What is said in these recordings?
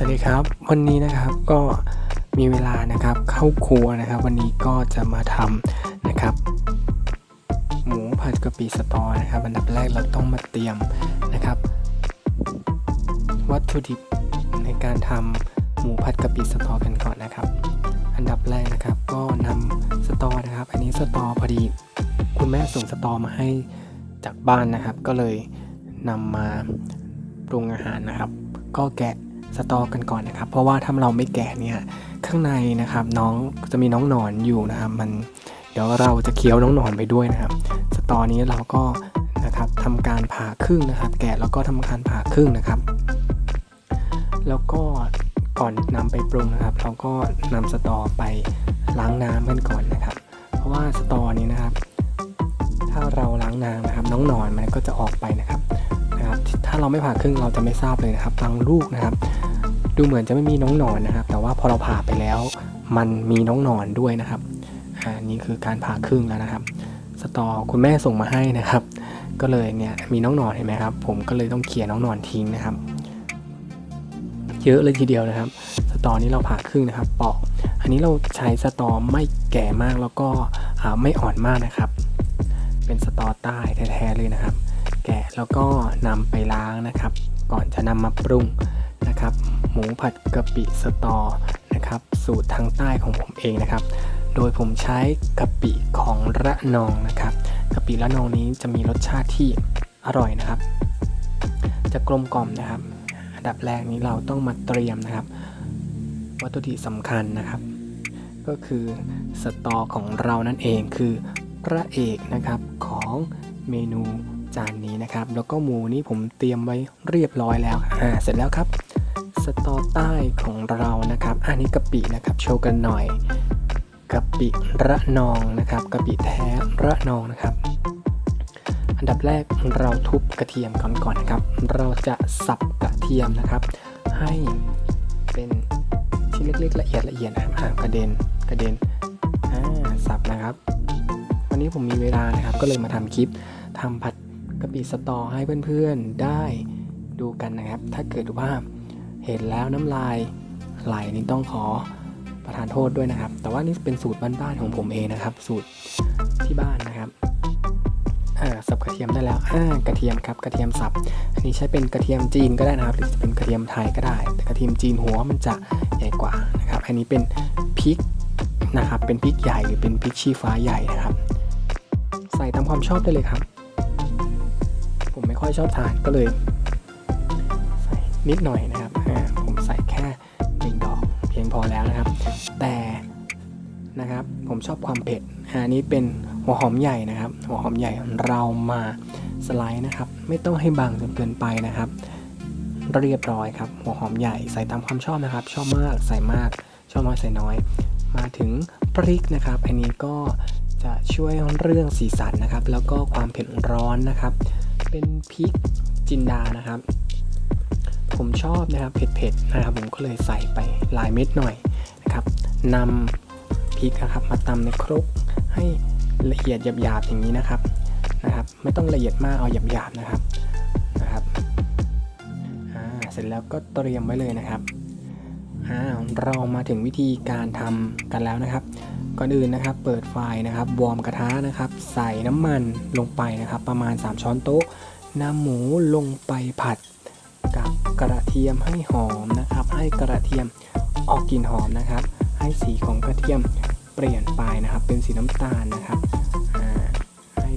สวันนี้นะครับก็มีเวลานะครับเข้าครัวนะครับ วันนี้ก็จะมาทำนะครับ หมูผัดกะปิสตอนะครับอันดับแรกเราต้องมาเตรียมนะครับ วัตถุดิบในการทำหมูผัดกะปิสตอกันก่อนนะครับ อันดับแรกนะครับก็นำสตอนะครับ อันนี้สตอพอดี คุณแม่ส่งสตอมาให้จากบ้านนะครับ ก็เลยนำมาปรุงอาหารนะครับ ก็แกะ สตอกันก่อนนะครับ เพราะว่าถ้าเราไม่แกะเนี่ยข้างในนะครับน้องจะมีน้องหนอนอยู่นะครับ มันเดี๋ยวเราจะเคี้ยวน้องหนอนไปด้วยนะครับ สตอนี้เราก็นะครับทำการผ่าครึ่งนะครับ แกะแล้วก็ทำการผ่าครึ่งนะครับ แล้วก็ก่อนนำไปปรุงนะครับ เราก็นำสตอไปล้างน้ำกันก่อนนะครับ เพราะว่าสตอนี้นะครับ ถ้าเราล้างน้ำนะครับ น้องหนอนมันก็จะออกไปนะครับ นะครับถ้าเราไม่ผ่าครึ่งเราจะไม่ทราบเลยนะครับบางลูกนะครับ ดูเหมือนจะไม่มีน้องหนอนนะครับ แต่ว่าพอเราผ่าไปแล้ว มันมีน้องหนอนด้วยนะครับอ่านี่คือการผ่าครึ่งแล้วนะครับ สตอคุณแม่ส่งมาให้นะครับ ก็เลยเนี่ยมีน้องหนอนเห็นไหมครับ ผมก็เลยต้องเขี่ยน้องหนอนทิ้งนะครับ เยอะเลยทีเดียวนะครับ สตอนี้เราผ่าครึ่งนะครับปอก อันนี้เราใช้สตอไม่แก่มากแล้วก็ไม่อ่อนมากนะครับ เป็นสตอใต้แท้ๆเลยนะครับ แล้วก็นำไปล้างนะครับ ก่อนจะนำมาปรุงนะครับ หมูผัดกะปิสตอนะครับสูตรทางใต้ของผมเองนะครับ โดยผมใช้กะปิของระนองนะครับกะปิระนองนี้จะมีรสชาติที่อร่อยนะครับ จะกลมกล่อมนะครับ อันดับแรกนี้เราต้องมาเตรียมนะครับ วัตถุดิบสำคัญนะครับ ก็คือสตอของเรานั่นเองคือพระเอกนะครับของเมนู จานนี้นะครับ แล้วก็หมูนี้ผมเตรียมไว้เรียบร้อยแล้วอ่าเสร็จแล้วครับสตอใต้ของเรานะครับ อันนี้กะปินะครับโชว์กันหน่อยกะปิระนองนะครับกะปิแท้ระนองนะครับ อันดับแรกเราทุบกระเทียมก่อนก่อนนะครับ เราจะสับกระเทียมนะครับ ให้เป็นชิ้นเล็กๆละเอียดละเอียดนะครับอ่ากระเด็นกระเด็นอ่าสับนะครับ วันนี้ผมมีเวลานะครับ ก็เลยมาทำคลิปทำผัด กะปิสตอให้เพื่อนๆได้ดูกันนะครับ ถ้าเกิดว่าเห็นแล้วน้ำลายไหลนี่ต้องขอประทานโทษด้วยนะครับ แต่ว่านี่เป็นสูตรบ้านๆของผมเองนะครับ สูตรที่บ้านนะครับอ่าสับกระเทียมได้แล้วอ่ากระเทียมครับกระเทียมสับ อันนี้ใช้เป็นกระเทียมจีนก็ได้นะครับ หรือจะเป็นกระเทียมไทยก็ได้ แต่กระเทียมจีนหัวมันจะใหญ่กว่านะครับ อันนี้เป็นพริกนะครับ เป็นพริกใหญ่หรือเป็นพริกชี้ฟ้าใหญ่นะครับ ใส่ตามความชอบได้เลยครับ ค่อยชอบทานก็เลยใส่นิดหน่อยนะครับผมใส่แค่หนึ่งดอกเพียงพอแล้วนะครับ แต่นะครับผมชอบความเผ็ดอันนี้เป็นหัวหอมใหญ่นะครับ หัวหอมใหญ่เรามาสไลด์นะครับ ไม่ต้องให้บางจนเกินไปนะครับ เรียบร้อยครับ หัวหอมใหญ่ใส่ตามความชอบนะครับ ชอบมากใส่มากชอบน้อยใส่น้อย มาถึงพริกนะครับ อันนี้ก็จะช่วยเรื่องสีสันนะครับ แล้วก็ความเผ็ดร้อนนะครับ เป็นพริกจินดานะครับ ผมชอบนะครับเผ็ดๆนะครับ ผมก็เลยใส่ไปหลายเม็ดหน่อยนะครับนำพริกนะครับมาตำในครกให้ละเอียดหยาบๆอย่างนี้นะครับนะครับ ไม่ต้องละเอียดมากเอาหยาบๆนะครับนะครับอ่าเสร็จแล้วก็เตรียมไว้เลยนะครับอ่าเรามาถึงวิธีการทำกันแล้วนะครับ ก่อนอื่นนะครับ เปิดไฟนะครับวอร์มกระทะนะครับ ใส่น้ำมันลงไปนะครับ ประมาณ 3 ช้อนโต๊ะ นำหมูลงไปผัดกับกระเทียมให้หอมนะครับ ให้กระเทียมออกกลิ่นหอมนะครับ ให้สีของกระเทียมเปลี่ยนไปนะครับ เป็นสีน้ำตาลนะครับให้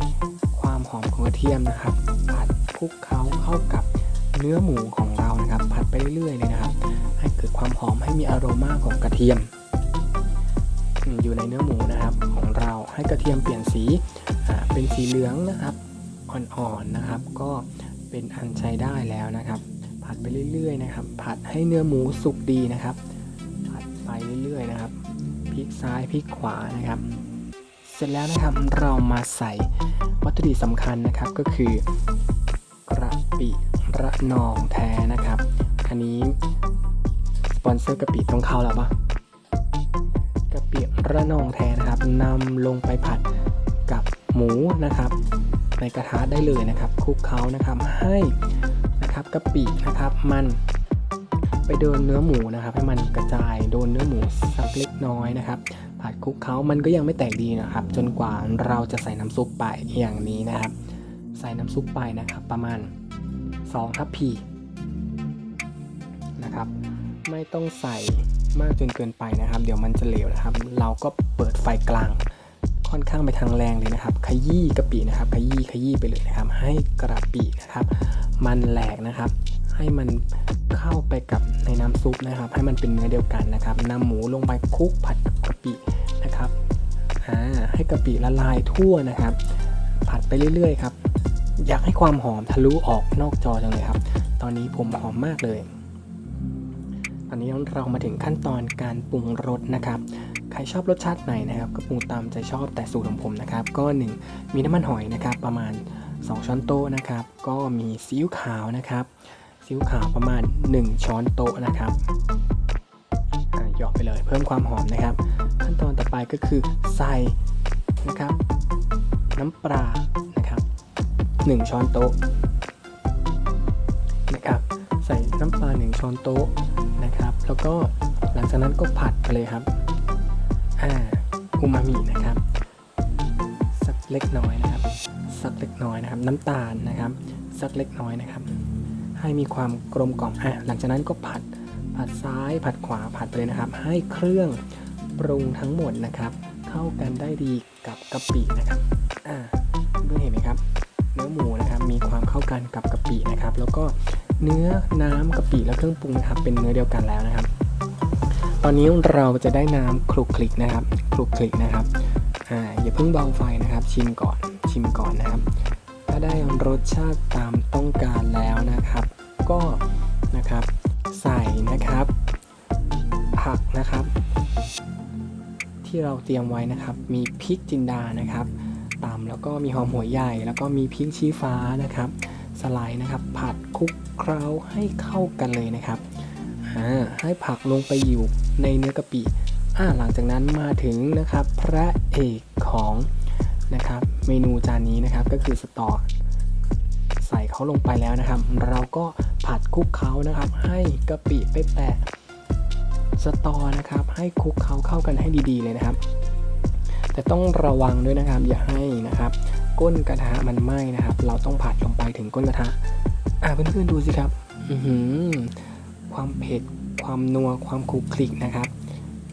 ความหอมของกระเทียมนะครับ ผัดคลุกเคล้าเข้ากับเนื้อหมูของเรานะครับ ผัดไปเรื่อยๆเลยนะครับ ให้เกิดความหอมให้มีอโรมาของกระเทียม อยู่ในเนื้อหมูนะครับของเราให้กระเทียมเปลี่ยนสีเป็นสีเหลืองนะครับ อ่อนๆนะครับ ก็เป็นอันใช้ได้แล้วนะครับ ผัดไปเรื่อยๆนะครับ ผัดให้เนื้อหมูสุกดีนะครับ ผัดไปเรื่อยๆนะครับพลิกซ้ายพลิกขวานะครับ เสร็จแล้วนะครับเรามาใส่วัตถุดิบสำคัญนะครับก็คือกระปิระนองแท้นะครับ อันนี้สปอนเซอร์กะปิต้องเข้าแล้วปะกะปิระนองแท้นะครับนำลงไปผัดกับหมูนะครับ ในกระทะได้เลยนะครับคลุกเคล้านะครับให้นะครับกะปินะครับมันไปโดนเนื้อหมูนะครับ ให้มันกระจายโดนเนื้อหมูสักเล็กน้อยนะครับผัดคลุกเคล้ามันก็ยังไม่แตกดีนะครับ จนกว่าเราจะใส่น้ำซุปไปอย่างนี้นะครับ ใส่น้ำซุปไปนะครับประมาณ2ทัพพีนะครับ ไม่ต้องใส่มากจนเกินไปนะครับ เดี๋ยวมันจะเหลวนะครับ เราก็เปิดไฟกลาง ค่อนข้างไปทางแรงเลยนะครับ ขยี้กะปินะครับ ขยี้ขยี้ไปเลยนะครับ ให้กระปินะครับ มันแหลกนะครับ ให้มันเข้าไปกับในน้ำซุปนะครับ ให้มันเป็นเนื้อเดียวกันนะครับนำหมูลงไปคลุกผัดกับกะปินะครับอ่าให้กะปิละลายทั่วนะครับ ผัดไปเรื่อยๆครับ อยากให้ความหอมทะลุออกนอกจอจังเลยครับ ตอนนี้ผมหอมมากเลย ตอนนี้เรามาถึงขั้นตอนการปรุงรสนะครับ ใครชอบรสชาติไหนนะครับก็ปรุงตามใจชอบแต่สูตรของผมนะครับ ก็ 1 มีน้ำมันหอยนะครับ ประมาณ 2 ช้อนโต๊ะนะครับ ก็มีซีอิ๊วขาวนะครับซีอิ๊วขาวประมาณ 1 ช้อนโต๊ะนะครับหยอกไปเลยเพิ่มความหอมนะครับ ขั้นตอนต่อไปก็คือใส่นะครับ น้ำปลานะครับ 1 ช้อนโต๊ะนะครับ ใส่น้ำปลา 1 ช้อนโต๊ะนะครับ แล้วก็หลังจากนั้นก็ผัดไปเลยครับ อ่าอูมามินะครับ สักเล็กน้อยนะครับ สักเล็กน้อยนะครับ น้ำตาลนะครับ สักเล็กน้อยนะครับ ให้มีความกลมกล่อมอะหลังจากนั้นก็ผัดผัดซ้ายผัดขวาผัดไปเลยนะครับ ให้เครื่องปรุงทั้งหมดนะครับ เข้ากันได้ดีกับกะปินะครับอ่าเพื่อนเห็นไหมครับ เนื้อหมูนะครับมีความเข้ากันกับกะปินะครับ แล้วก็เนื้อน้ำกะปิและเครื่องปรุงนะครับเป็นเนื้อเดียวกันแล้วนะครับ ตอนนี้เราจะได้น้ำคลุกคลิกนะครับคลุกคลิกนะครับอ่าอย่าเพิ่งเบาไฟนะครับ ชิมก่อนชิมก่อนนะครับ ถ้าได้รสชาติตามต้องการแล้วนะครับ ก็นะครับใส่นะครับ ผักนะครับ ที่เราเตรียมไว้นะครับ มีพริกจินดานะครับตามแล้วก็มีหอมหัวใหญ่ แล้วก็มีพริกชี้ฟ้านะครับ สไลด์นะครับ ผัดคลุกเคล้าให้เข้ากันเลยนะครับอ่าให้ผักลงไปอยู่ ในเนื้อกะปิอ่าหลังจากนั้นมาถึงนะครับพระเอกของนะครับเมนูจานนี้นะครับก็คือสตอใส่เขาลงไปแล้วนะครับ เราก็ผัดคลุกเคล้านะครับ ให้กะปิไปแตะสตอนะครับ ให้คลุกเคล้าเข้ากันให้ดีๆเลยนะครับ แต่ต้องระวังด้วยนะครับ อย่าให้นะครับ ก้นกระทะมันไหม้นะครับ เราต้องผัดลงไปถึงก้นกระทะอ่าเพื่อนๆดูสิครับ อือหือความเผ็ด ความนัวความคลุกคลิกนะครับ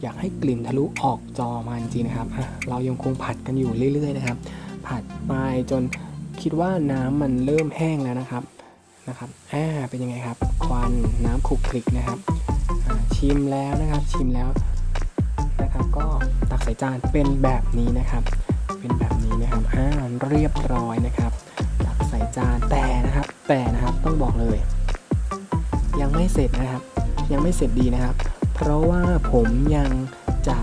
อยากให้กลิ่นทะลุออกจอมาจริงนะครับเรายังคงผัดกันอยู่เรื่อย ๆ นะครับ ผัดไปจนคิดว่าน้ำมันเริ่มแห้งแล้วนะครับนะครับอ่าเป็นยังไงครับ ควันน้ำคลุกคลิกนะครับชิมแล้วนะครับชิมแล้วนะครับ ก็ตักใส่จานเป็นแบบนี้นะครับ เป็นแบบนี้นะครับอ่าเรียบร้อยนะครับ ตักใส่จานแต่นะครับ แต่นะครับต้องบอกเลย ยังไม่เสร็จนะครับ ยังไม่เสร็จดีนะครับ เพราะว่าผมยังจะ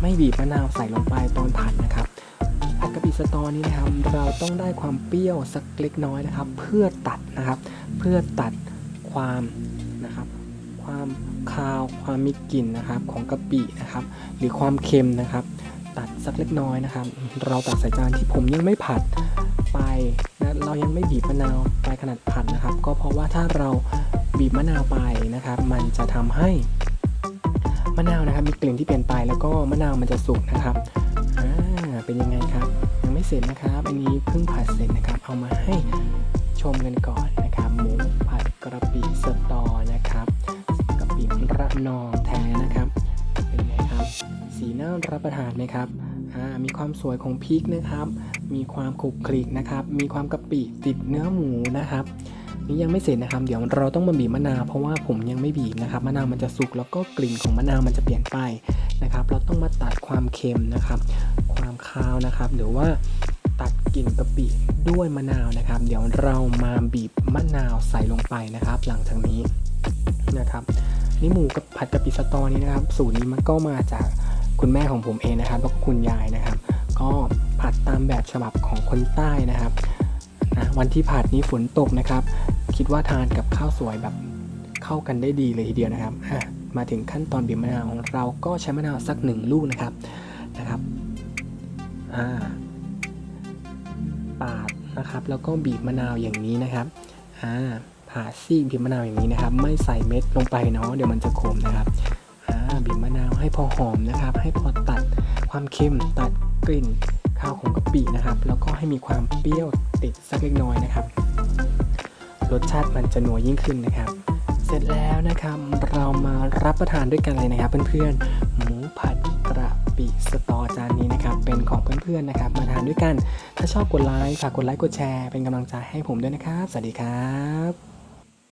ไม่บีบมะนาวใส่ลงไปตอนผัดนะครับผัดกะปิสตอนี้นะครับ เราต้องได้ความเปรี้ยวสักเล็กน้อยนะครับ เพื่อตัดนะครับ เพื่อตัดความนะครับ ความคาวความมีกลิ่นนะครับของกะปินะครับ หรือความเค็มนะครับ ตัดสักเล็กน้อยนะครับ เราตัดใส่จานที่ผมยังไม่ผัดไปนะเรายังไม่บีบมะนาวไปขนาดผัดนะครับ ก็เพราะว่าถ้าเรา บีบมะนาวไปนะครับ มันจะทำให้มะนาวนะครับ มีกลิ่นที่เปลี่ยนไปแล้วก็มะนาวมันจะสุกนะครับอ่าเป็นยังไงครับ ยังไม่เสร็จนะครับ อันนี้เพิ่งผัดเสร็จนะครับ เอามาให้ชมกันก่อนนะครับ หมูผัดกระปิสตอนะครับกระปิระนองแท้นะครับเป็นไงครับ สีน่ารับประทานไหมครับอ่ามีความสวยของพริกนะครับ มีความขลุกคลิกนะครับ มีความกะปิติดเนื้อหมูนะครับ นี่ยังไม่เสร็จนะครับ เดี๋ยวเราต้องมาบีบมะนาวเพราะว่าผมยังไม่บีบนะครับ มะนาวมันจะสุกแล้วก็กลิ่นของมะนาวมันจะเปลี่ยนไปนะครับ เราต้องมาตัดความเค็มนะครับ ความคาวนะครับ หรือว่าตัดกลิ่นกะปิด้วยมะนาวนะครับ เดี๋ยวเรามาบีบมะนาวใส่ลงไปนะครับ หลังจากนี้นะครับนี่หมูกับผัดกะปิสตอนี้นะครับ สูตรนี้มันก็มาจากคุณแม่ของผมเองนะครับแล้วก็คุณยายนะครับ ก็ผัดตามแบบฉบับของคนใต้นะครับนะวันที่ผัดนี้ฝนตกนะครับ คิดว่าทานกับข้าวสวยแบบเข้ากันได้ดีเลยทีเดียวนะครับมาถึงขั้นตอนบีบมะนาวของเราก็ใช้มะนาวสักหนึ่งลูกนะครับนะครับอ่าปาดนะครับแล้วก็บีบมะนาวอย่างนี้นะครับอ่าผ่าซีกบีบมะนาวอย่างนี้นะครับ ไม่ใส่เม็ดลงไปเนาะเดี๋ยวมันจะขมนะครับอ่าบีบมะนาวให้พอหอมนะครับ ให้พอตัดความเค็มตัดกลิ่นข้าวของกะปินะครับ แล้วก็ให้มีความเปรี้ยวติดสักเล็กน้อยนะครับ รสชาติมันจะนัวยิ่งขึ้นนะครับ เสร็จแล้วนะครับเรามารับประทานด้วยกันเลยนะครับ เพื่อนๆหมูผัดกระปิสตอจานนี้นะครับเป็นของเพื่อนๆนะครับ มาทานด้วยกัน ถ้าชอบกดไลค์ฝากกดไลค์กดแชร์เป็นกำลังใจให้ผมด้วยนะครับ สวัสดีครับ